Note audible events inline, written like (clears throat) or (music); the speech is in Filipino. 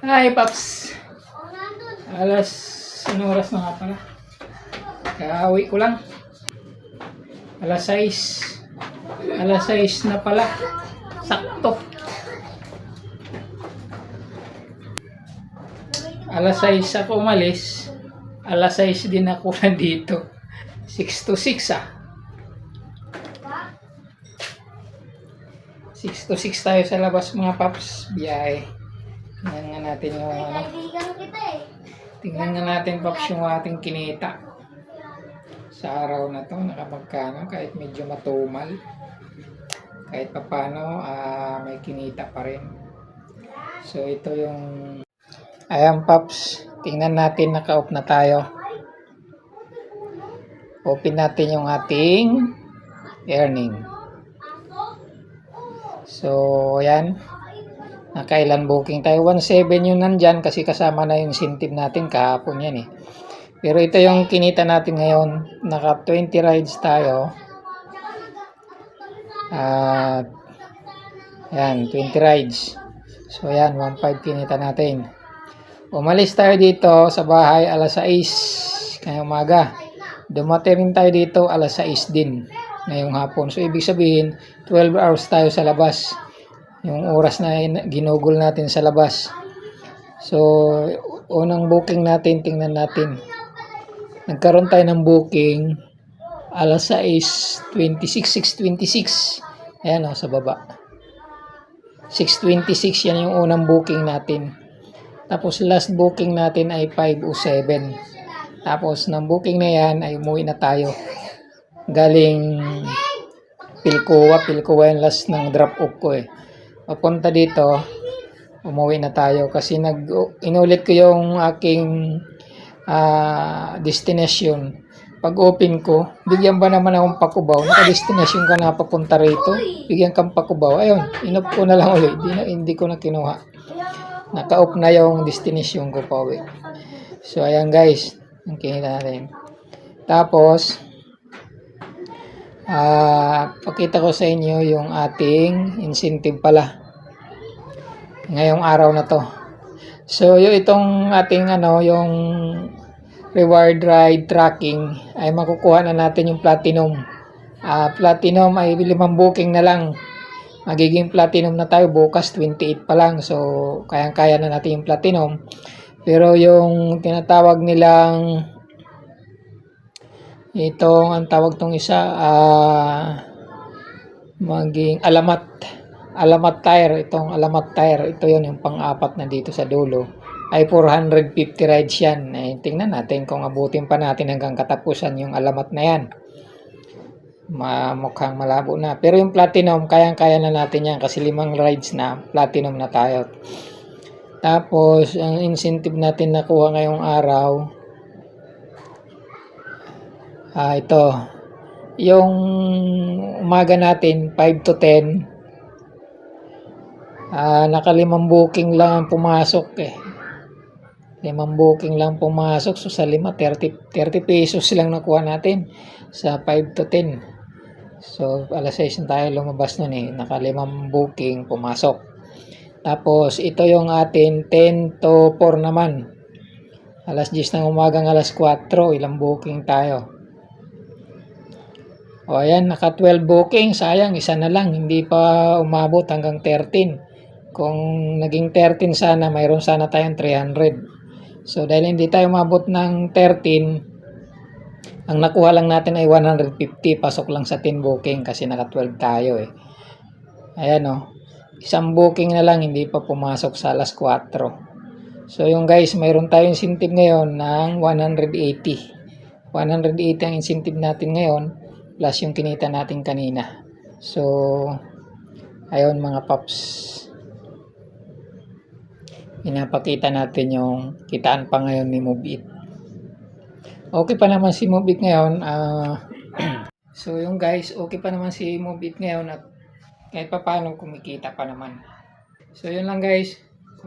Hi, Paps. Alas, ano oras na nga pala? Kauwi ko lang. Alas 6. Alas 6 na pala. Sakto. Alas 6 ako umalis. Alas 6 din ako (laughs) nandito. 6 to 6 ah. 6 to 6 tayo sa labas mga paps. Biyahe. Natin yung ano. Eh. Tingnan nga natin paps yung ating kinita. Sa araw na to, nakapagkano kahit medyo matumal. Kahit papano, ah, may kinita pa rin. So ito yung Ayan paps, tingnan natin naka-off na tayo. Open natin yung ating earning. So, ayan. Nakailan booking tayo. 1.7 yung nandyan kasi kasama na yung incentive natin kahapon yan eh. Pero ito yung kinita natin ngayon. Naka 20 rides tayo. At, ayan, 20 rides. So, ayan, 1.5 kinita natin. Umalis tayo dito sa bahay alas 6 ngayong umaga. Dumating tayo dito alas 6 din ngayong hapon. So, ibig sabihin, 12 hours tayo sa labas. Yung oras na in- ginugol natin sa labas. So, unang booking natin, tingnan natin. Nagkaroon tayo ng booking alas 6, 26, 6.26. Ayan o, sa baba. 6.26, yan yung unang booking natin. Tapos last booking natin ay 5.07. Tapos ng booking na yan ay umuwi na tayo. Galing Pilcoa. Pilcoa yung last ng drop off ko eh. Papunta dito, umuwi na tayo kasi nag inulit ko yung aking ah, destination. Pag open ko, bigyan ba naman akong pakubaw? Naka-destination ka na papunta rito. Bigyan kang pakubaw. Ayun, inop ko na lang ulit. Hindi, na, hindi ko na kinuha naka-off na yung destination ko pa uwi. So, ayan guys. Ang kinita natin. Tapos, ah pakita ko sa inyo yung ating incentive pala. Ngayong araw na to. So, yung itong ating ano, yung reward ride tracking ay makukuha na natin yung platinum. Ah, platinum ay limang booking na lang magiging platinum na tayo bukas 28 pa lang so kayang-kaya na natin yung platinum pero yung tinatawag nilang itong ang tawag tong isa ah maging alamat. Alamat tire itong alamat tire. Ito yon yung pang-apat na dito sa dulo. Ay 450 rides yan. Eh, tingnan natin kung abutin pa natin hanggang katapusan yung alamat na yan. Ma mukhang malabo na. Pero yung platinum, kayang-kaya na natin yan kasi limang rides na, platinum na tayo. Tapos, ang incentive natin nakuha ngayong araw, ah, ito, yung umaga natin, 5 to 10, ah, nakalimang booking lang ang pumasok eh. Limang booking lang pumasok. So, sa lima, 30, 30 pesos lang nakuha natin sa 5 to 10. So, alas 6 na tayo lumabas nun eh. Nakalimang booking, pumasok. Tapos, ito yung atin 10 to 4 naman. Alas 10 ng umagang alas 4, ilang booking tayo. O ayan, naka 12 booking. Sayang, isa na lang. Hindi pa umabot hanggang 13. Kung naging 13 sana, mayroon sana tayong 300. So, dahil hindi tayo umabot ng 13, ang nakuha lang natin ay 150. Pasok lang sa 10 booking kasi naka 12 tayo eh. Ayan o. Isang booking na lang hindi pa pumasok sa alas 4. So yung guys, mayroon tayong incentive ngayon ng 180. 180 ang incentive natin ngayon plus yung kinita natin kanina. So, ayun mga paps. Pinapakita natin yung kitaan pa ngayon ni Mobit. Okay pa naman si Mobit ngayon. ah (clears throat) so yung guys, okay pa naman si Mobit ngayon at kahit pa paano kumikita pa naman. So yun lang guys.